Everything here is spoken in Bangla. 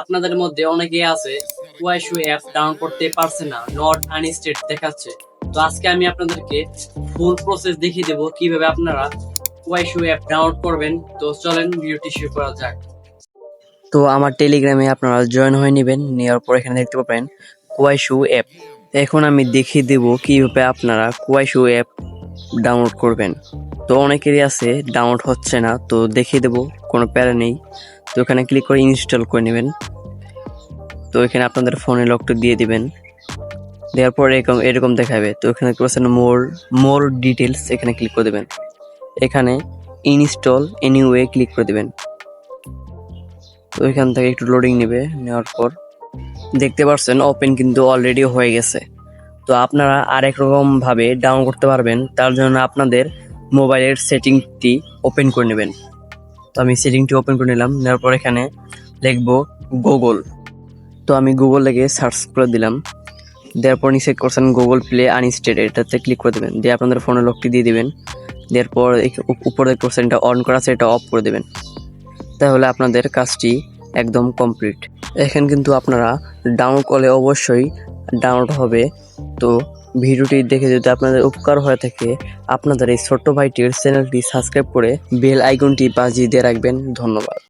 আপনাদের মধ্যে অনেকেই আছে ওয়াইশু অ্যাপ ডাউনলোড করতে পারছে না নট আনস্টেড দেখাচ্ছে। তো আজকে আমি আপনাদেরকে ফুল প্রসেস দেখিয়ে দেবো কীভাবে আপনারা ওয়াইশু অ্যাপ ডাউনলোড করবেন। তো চলেন ভিডিওটি শুরু করা যাক। তো আমার টেলিগ্রামে আপনারা জয়েন হয়ে নেবেন, নেওয়ার পর এখানে দেখতে পাবেন কোয়াইশু অ্যাপ এখন আমি দেখিয়ে দেব কীভাবে আপনারা কোয়াইশু অ্যাপ ডাউনলোড করবেন। তো অনেকেরই আছে ডাউনলোড হচ্ছে না, তো দেখিয়ে দেবো, কোনো প্যারা নেই। তো এখানে ক্লিক করে ইনস্টল করে নেবেন। তো এখানে আপনাদের ফোনে লকটা দিয়ে দিবেন। দেওয়ার পর এরকম এরকম দেখাবে। তো এখানে করছেন মোর মোর ডিটেলস এখানে ক্লিক করে দেবেন। এখানে ইনস্টল এনিওয়ে ক্লিক করে দেবেন। তো এখান থেকে একটু লোডিং নেবে, নেওয়ার পর। দেখতে পাচ্ছেন ওপেন কিন্তু অলরেডি হয়ে গেছে। তো আপনারা আরেক রকম ভাবে ডাউনলোড করতে পারবেন। তার জন্য আপনাদের মোবাইলের সেটিংটি ওপেন করে নেবেন। তো আমি সেটিংটি ওপেন করে নিলাম। নেওয়ার পর এখানে লিখব গুগল তো আমি গুগল লেগে সার্চ করে দিলাম। দেওয়ার পর নিচে করছেন গুগল প্লে আনস্টেড এটাতে ক্লিক করে দেবেন। দিয়ে আপনাদের ফোনে লকটি দিয়ে দেবেন। দেওয়ার পর উপরে করছেন এটা অন করা আছে, এটা অফ করে দেবেন। তাহলে আপনাদের কাজটি একদম কমপ্লিট এখানে কিন্তু আপনারা ডাউনলোড করলে অবশ্যই ডাউনলোড হবে তো ভিডিওটি দেখে যদি আপনাদের উপকার হয়ে থাকে, আপনাদের এই ছোট্ট ভাইটির চ্যানেলটি সাবস্ক্রাইব করে বেল আইকনটি বাজিয়ে দিয়ে রাখবেন। ধন্যবাদ।